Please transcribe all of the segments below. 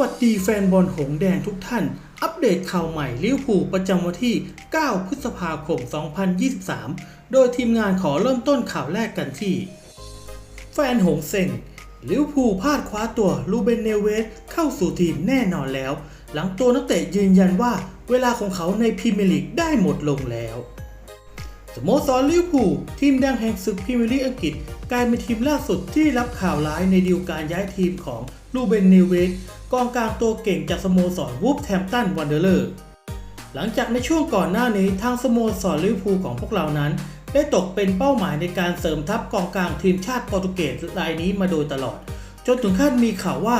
วัสดีแฟนบอลหงแดงทุกท่าน อัปเดตข่าวใหม่ลิเวอร์พูลประจำวันที่ 9 พฤษภาคม 2023 โดยทีมงานขอเริ่มต้นข่าวแรกกันที่ แฟนหงเซ็งลิเวอร์พูลพลาดคว้าตัวลูเบนเนเวสเข้าสู่ทีมแน่นอนแล้ว หลังตัวนักเตะยืนยันว่าเวลาของเขาในพรีเมียร์ลีกได้หมดลงแล้วสโมสรลิเวอร์พูลทีมดังแห่งศึกพรีเมียร์ลีกอังกฤษกลายเป็นทีมล่าสุดที่รับข่าวร้ายในดีลการย้ายทีมของ ลูเบนเนเวสกองกลางตัวเก่งจากสโมสรวูฟแฮมป์ตันวันเดอร์เลอร์หลังจากในช่วงก่อนหน้านี้ทางสโมสรลิเวอร์พูลของพวกเรานั้น ได้ตกเป็นเป้าหมายในการเสริมทัพกองกลางทีมชาติโปรตุเกสรายนี้มาโดยตลอด จนถึงขั้นมีข่าวว่า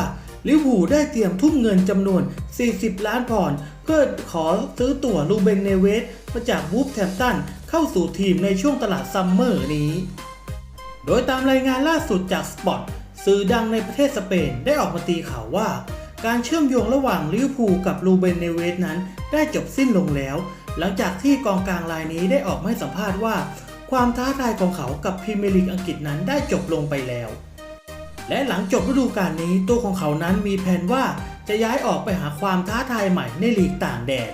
ลิเวอร์พูลได้เตรียมทุ่มเงินจำนวน 40 ล้านปอนด์เพื่อขอซื้อตั๋วลูเบนเนเวสมาจากวูฟแฮมป์ตันเข้าสู่ทีมในช่วงตลาดซัมเมอร์นี้ โดยตามรายงานล่าสุดจากสปอต สื่อดังในประเทศสเปนได้ออกมาตีข่าวว่า การเชื่อมโยงระหว่างลิเวอร์พูลกับลูเบนเนเวสนั้น ได้จบสิ้นลงแล้ว หลังจากที่กองกลางรายนี้ได้ออกมาให้สัมภาษณ์ว่า ความท้าทายของเขากับพรีเมียร์ลีกอังกฤษนั้นได้จบลงไปแล้ว และหลังจบฤดูกาลนี้ตัวของเขานั้นมีแผนว่าจะย้ายออกไปหาความท้าทายใหม่ในลีกต่างแดน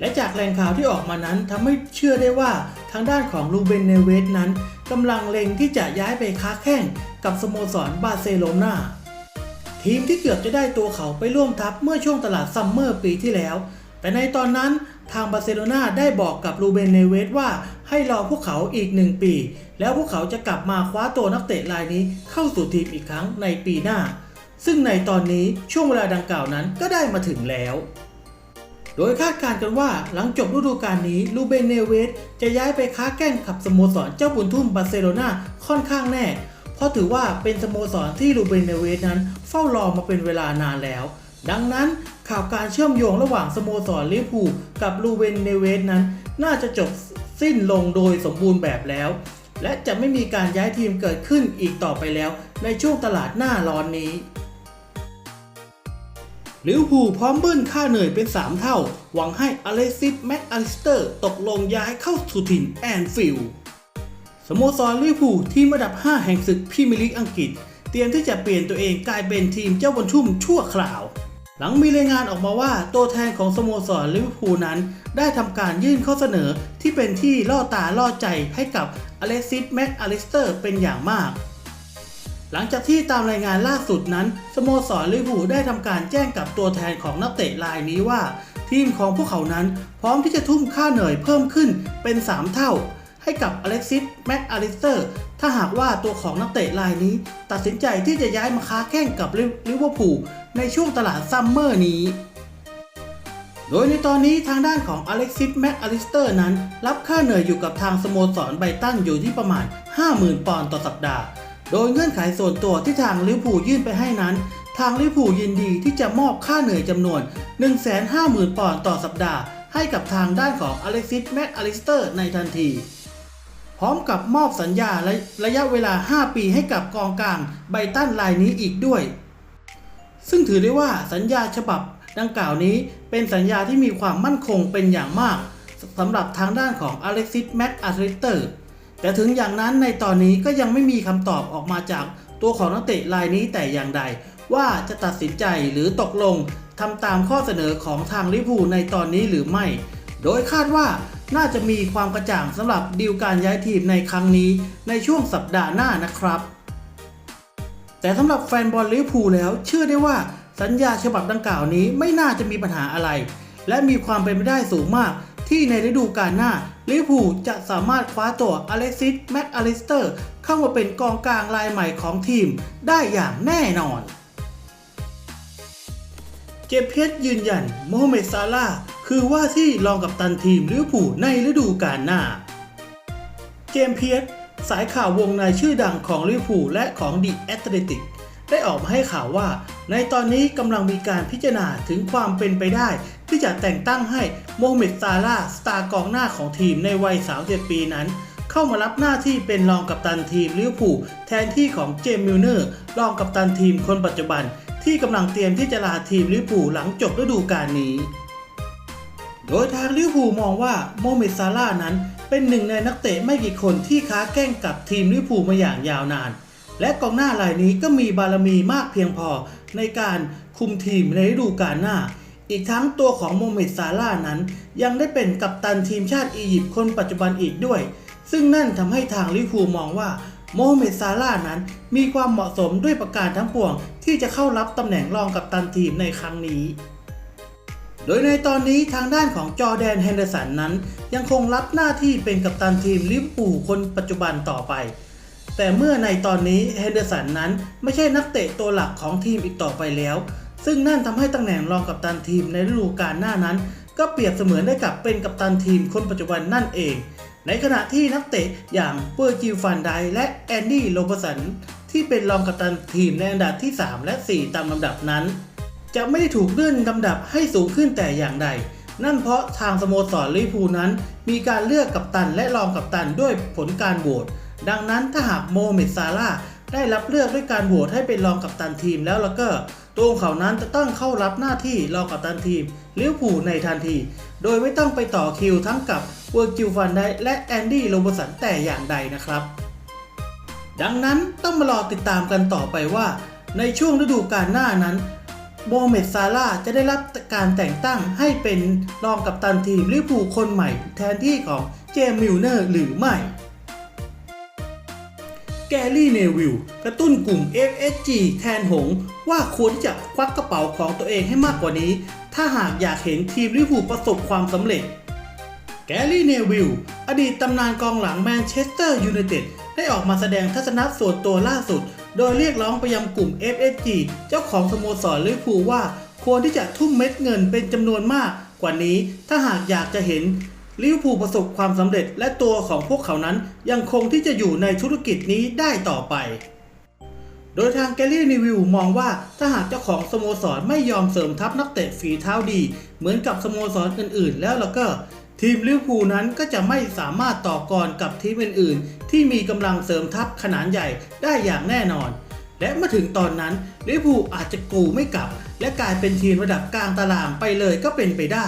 และจากแหล่งข่าวที่ออกมานั้นทำให้เชื่อได้ว่าทางด้านของลูเบนเนเวสนั้นกำลังเล็งที่จะย้ายไปค้าแข่ง กับสโมสรบาร์เซโลนาทีมที่เกือบจะได้ตัวเขาไปร่วมทัพเมื่อช่วงตลาดซัมเมอร์ปีที่แล้ว แต่ในตอนนั้นทางบาร์เซโลนาได้บอกกับลูเบนเนเวสว่าให้รอพวกเขาอีกหนึ่งปี แล้วพวกเขาจะกลับมาคว้าตัวนักเตะรายนี้เข้าสู่ทีมอีกครั้งในปีหน้า ซึ่งในตอนนี้ช่วงเวลาดังกล่าวนั้นก็ได้มาถึงแล้ว โดยคาดการณ์กันว่าหลังจบฤดูกาลนี้ลูเบนเนเวสจะย้ายไปค้าแข่งกับสโมสรเจ้าบุญทุ่มบาร์เซโลนาค่อนข้างแน่ เพราะถือว่าเป็นสโมสรที่ลูเบนเนเวสนั้นเฝ้ารอมาเป็นเวลานานแล้ว ดังนั้นข่าวการเชื่อมโยงระหว่างสโมสรลิเวอร์พูลกับลูเบนเนเวสนั้น น่าจะจบสิ้นลงโดยสมบูรณ์แบบแล้ว และจะไม่มีการย้ายทีมเกิดขึ้นอีกต่อไปแล้ว ในช่วงตลาดหน้าร้อนนี้ลิเวอร์พูลพร้อมเบิ้ลค่าเหนื่อยเป็น 3 เท่า หวังให้อเล็กซิสแม็กอลิสเตอร์ ตกลงย้ายเข้าสู่ถิ่นแอนฟิลด์ สโมสรลิเวอร์พูลทีมระดับ 5 แห่งศึกพรีเมียร์ลีกอังกฤษ เตรียมที่จะเปลี่ยนตัวเองกลายเป็นทีมเจ้าบนทุ่มชั่วคราว หลังมีรายงานออกมาว่าตัวแทนของสโมสรลิเวอร์พูลนั้น ได้ทำการยื่นข้อเสนอที่เป็นที่ล่อตาล่อใจให้กับอเล็กซิสแม็กอลิสเตอร์เป็นอย่างมากหลังจากที่ตามรายงานล่าสุดนั้น สโมสรลิเวอร์พูลได้ทำการแจ้งกับตัวแทนของนักเตะรายนี้ว่า ทีมของพวกเขานั้นพร้อมที่จะทุ่มค่าเหนื่อยเพิ่มขึ้นเป็น 3 เท่า ให้กับอเล็กซิสแม็กอลิสเตอร์ถ้าหากว่าตัวของนักเตะรายนี้ ตัดสินใจที่จะย้ายมาค้าแข่งกับลิเวอร์พูลในช่วงตลาดซัมเมอร์นี้ โดยในตอนนี้ทางด้านของอเล็กซิสแม็กอลิสเตอร์นั้น รับค่าเหนื่อยอยู่กับทางสโมสรไบตันอยู่ที่ประมาณ 50,000 ปอนด์ต่อสัปดาห์ โดยเงื่อนไขส่วนตัวที่ทางลิเวอร์พูลยื่นไปให้นั้นทางลิเวอร์พูลยินดีที่จะมอบค่าเหนื่อยจำนวน 150,000 ปอนด์ต่อสัปดาห์ ให้กับทางด้านของอเล็กซิส แม็กอลิสเตอร์ในทันที พร้อมกับมอบสัญญาระระยะเวลา 5 ปีให้กับกองกลางไบตันรายนี้อีกด้วย ซึ่งถือได้ว่าสัญญาฉบับดังกล่าวนี้เป็นสัญญาที่มีความมั่นคงเป็นอย่างมากสำหรับทางด้านของอเล็กซิสแม็กอาร์เตอร์แต่ถึงอย่างนั้นในตอนนี้ก็ยังไม่มีคำตอบออกมาจากตัวของนักเตะรายนี้แต่อย่างใด ว่าจะตัดสินใจหรือตกลงทำตามข้อเสนอของทางลิพูในตอนนี้หรือไม่ โดยคาดว่า น่าจะมีความกระจ่างสำหรับดีลการย้ายทีมในครั้งนี้ในช่วงสัปดาห์หน้านะครับ แต่สำหรับแฟนบอลลิเวอร์พูลแล้ว เชื่อได้ว่าสัญญาฉบับดังกล่าวนี้ไม่น่าจะมีปัญหาอะไร และมีความเป็นไปได้สูงมากที่ในฤดูกาลหน้าลิเวอร์พูลจะสามารถคว้าตัวอเล็กซิสแม็กอลิสเตอร์ เข้ามาเป็นกองกลางรายใหม่ของทีมได้อย่างแน่นอน เจเพชรยืนยันโมฮัมเหม็ดซาลาคือว่าที่รองกับตันทีมลิเวอร์พูลในฤดูกาลหน้า เจมเพียร์สายข่าววงในชื่อดังของลิเวอร์พูลและของดีแอตเลติกได้ออกมาให้ข่าวว่า ในตอนนี้กำลังมีการพิจารณาถึงความเป็นไปได้ ที่จะแต่งตั้งให้โมฮัมเหม็ดซาลาสตาร์กองหน้าของทีมในวัย31ปีนั้น เข้ามารับหน้าที่เป็นรองกัปตันทีมลิเวอร์พูลแทนที่ของเจมมิลเนอร์รองกัปตันทีมคนปัจจุบัน ที่กำลังเตรียมที่จะลาทีมลิเวอร์พูลหลังจบฤดูกาลนี้ โดยทางลิเวอร์พูลมองว่าโมมเมซาลานั้นเป็นหนึ่งในนักเตะไม่กี่คนที่ค้าแข่งกับทีมลิเวอร์พูลมาอย่างยาวนาน และกองหน้ารายนี้ก็มีบารมีมากเพียงพอในการคุมทีมในฤดูกาลหน้า อีกทั้งตัวของโมเมดซาร่านั้น ยังได้เป็นกัปตันทีมชาติอียิปต์คนปัจจุบันอีกด้วย ซึ่งนั่นทำให้ทางลิเวอร์พูลมองว่า โมฮัมเหม็ดซาร่าห์นั้นมีความเหมาะสมด้วยประการทั้งปวง ที่จะเข้ารับตำแหน่งรองกัปตันทีมในครั้งนี้ โดยในตอนนี้ทางด้านของจอแดนแฮนเดอร์สันนั้น ยังคงรับหน้าที่เป็นกัปตันทีมลิเวอร์พูลคนปัจจุบันต่อไป แต่เมื่อในตอนนี้แฮนเดอร์สันนั้นไม่ใช่นักเตะตัวหลักของทีมอีกต่อไปแล้ว ซึ่งนั่นทำให้ตำแหน่งรองกัปตันทีมในฤดูกาลหน้านั้น ก็เปรียบเสมือนได้กับเป็นกัปตันทีมคนปัจจุบันนั่นเอง ในขณะที่นักเตะอย่างเปอร์จิลฟันไดและแอนดี้โรบสันที่เป็นรองกัปตันทีมในอันดับที่ 3 และ 4 ตามลำดับนั้น จะไม่ได้ถูกเลื่อนลำดับให้สูงขึ้นแต่อย่างใด นั่นเพราะทางสโมสรลิพูลนั้น มีการเลือกกัปตันและรองกัปตันด้วยผลการโหวตดังนั้นถ้าหากโมเมดซาร่าได้รับเลือกด้วยการโหวตให้เป็นรองกัปตันทีมแล้วแล้วก็ ตัวเขานั้นจะต้องเข้ารับหน้าที่รองกัปตันทีมลิเวอร์พูลในทันที โดยไม่ต้องไปต่อคิวทั้งกับเวอร์จิลฟันไดและแอนดี้โรบสันแต่อย่างใดนะครับ ดังนั้นต้องมารอติดตามกันต่อไปว่า ในช่วงฤดูกาลหน้านั้นโมเมดซาร่าจะได้รับการแต่งตั้งให้เป็นรองกัปตันทีมลิเวอร์พูลคนใหม่ แทนที่ของเจมส์มิลเนอร์หรือไม่ แกรี่เนวิลกระตุ้นกลุ่ม FSG แทนหง ว่าควรที่จะควักกระเป๋าของตัวเองให้มากกว่านี้ ถ้าหากอยากเห็นทีมลิเวอร์พูลประสบความสำเร็จ แกรี่เนวิลอดีตตำนานกองหลังแมนเชสเตอร์ยูไนเต็ดได้ออกมาแสดงทัศนะส่วนตัวล่าสุด โดยเรียกร้องไปยังกลุ่ม FSG เจ้าของสโมสรลิเวอร์พูลว่า ควรที่จะทุ่มเม็ดเงินเป็นจำนวนมากกว่านี้ ถ้าหากอยากจะเห็น ลิเวอร์พูลประสบความสำเร็จและตัวของพวกเขานั้นยังคงที่จะอยู่ในธุรกิจนี้ได้ต่อไป โดยทางแกลลี่นิวิวมองว่าถ้าหากเจ้าของสโมสรไม่ยอมเสริมทัพนักเตะฝีเท้าดี เหมือนกับสโมสรอื่น ๆ แล้วล้วก็ ทีมลิเวอร์พูลนั้นก็จะไม่สามารถต่อกรกับทีมอื่น ๆ ที่มีกำลังเสริมทัพขนาดใหญ่ได้อย่างแน่นอนและเมื่อถึงตอนนั้นลิเวอร์พูลอาจจะกูไม่กลับ และกลายเป็นทีมระดับกลางตารางไปเลยก็เป็นไปได้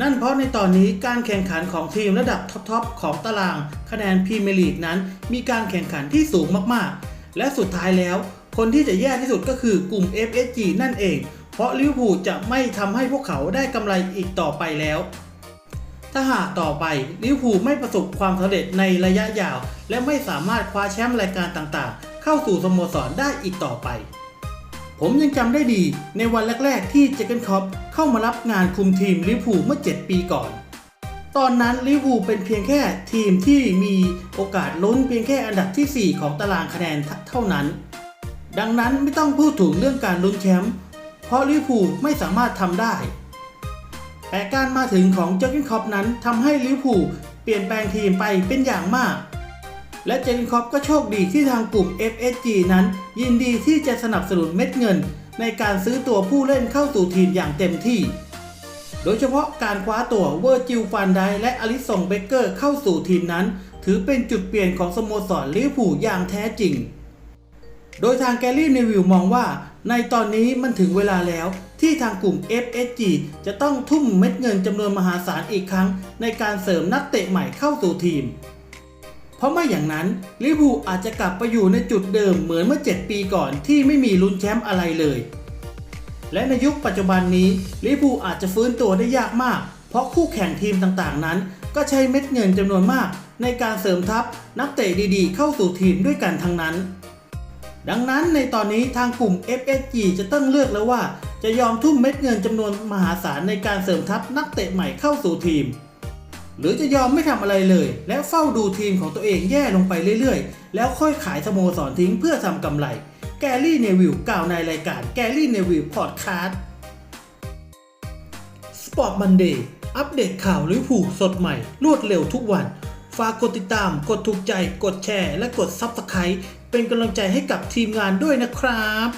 นั่นเพราะในตอนนี้การแข่งขันของทีมระดับท็อปๆของตารางคะแนนพรีเมียร์ลีกนั้น มีการแข่งขันที่สูงมากๆ และสุดท้ายแล้ว คนที่จะแย่ที่สุดก็คือกลุ่ม FSG นั่นเอง เพราะลิเวอร์พูลจะไม่ทำให้พวกเขาได้กำไรอีกต่อไปแล้ว ถ้าหากต่อไปลิเวอร์พูลไม่ประสบความสำเร็จในระยะยาว และไม่สามารถคว้าแชมป์รายการต่างๆ เข้าสู่สโมสรได้อีกต่อไป ผมยังจำได้ดีในวันแรก ๆ ที่เจเกนคอปเข้ามารับงานคุมทีมลิเวอร์พูลเมื่อ 7 ปีก่อน ตอนนั้นลิเวอร์พูลเป็นเพียงแค่ทีมที่มีโอกาสลุ้นเพียงแค่อันดับทีสี่4 ของตารางคะแนนเท่านั้น ดังนั้นไม่ต้องพูดถึงเรื่องการลุ้นแชมป์เพราะลิเวอร์พูลไม่สามารถทำได้ แต่การมาถึงของเจอร์เกนคอปนั้นทำให้ลิเวอร์พูลเปลี่ยนแปลงทีมไปเป็นอย่างมาก และเจนคอปก็โชคดีที่ทางกลุ่ม FSG นั้น ยินดีที่จะสนับสนุนเม็ดเงิน ในการซื้อตัวผู้เล่นเข้าสู่ทีมอย่างเต็มที่ โดยเฉพาะการคว้าตัวเวอร์จิลฟันไดและอลิสงเบเกอร์เข้าสู่ทีมนั้น ถือเป็นจุดเปลี่ยนของสโมสรลิเวอร์พูลอย่างแท้จริง โดยทางแกลลี่เนวิลมองว่า ในตอนนี้มันถึงเวลาแล้วที่ทางกลุ่ม FSG จะต้องทุ่มเม็ดเงินจำนวนมหาศาลอีกครั้ง ในการเสริมนักเตะใหม่เข้าสู่ทีม เพราะไม่อย่างนั้นลิเวอร์พูลอาจจะกลับไปอยู่ในจุดเดิมเหมือนเมื่อ 7 ปีก่อนที่ไม่มีลุ้นแชมป์อะไรเลย และในยุคปัจจุบันนี้ลิเวอร์พูลอาจจะฟื้นตัวได้ยากมาก เพราะคู่แข่งทีมต่างๆนั้น ก็ใช้เม็ดเงินจำนวนมาก ในการเสริมทัพนักเตะดีๆ เข้าสู่ทีมด้วยกันทั้งนั้น ดังนั้นในตอนนี้ทางกลุ่ม FSG จะต้องเลือกแล้วว่า จะยอมทุ่มเม็ดเงินจำนวนมหาศาลในการเสริมทัพนักเตะใหม่เข้าสู่ทีม หรือจะยอมไม่ทำอะไรเลย และเฝ้าดูทีมของตัวเองแย่ลงไปเรื่อยๆ แล้วค่อยขายสโมสรทิ้งเพื่อทำกำไร แกรี่เนวิลกล่าวในรายการแกรี่เนวิลพอดคาสต์สปอร์ตมันเดย์อัปเดตข่าวลิเวอร์พูลสดใหม่ รวดเร็วทุกวัน ฝากกดติดตาม กดถูกใจ กดแชร์ และกด Subscribe เป็นกำลังใจให้กับทีมงานด้วยนะครับ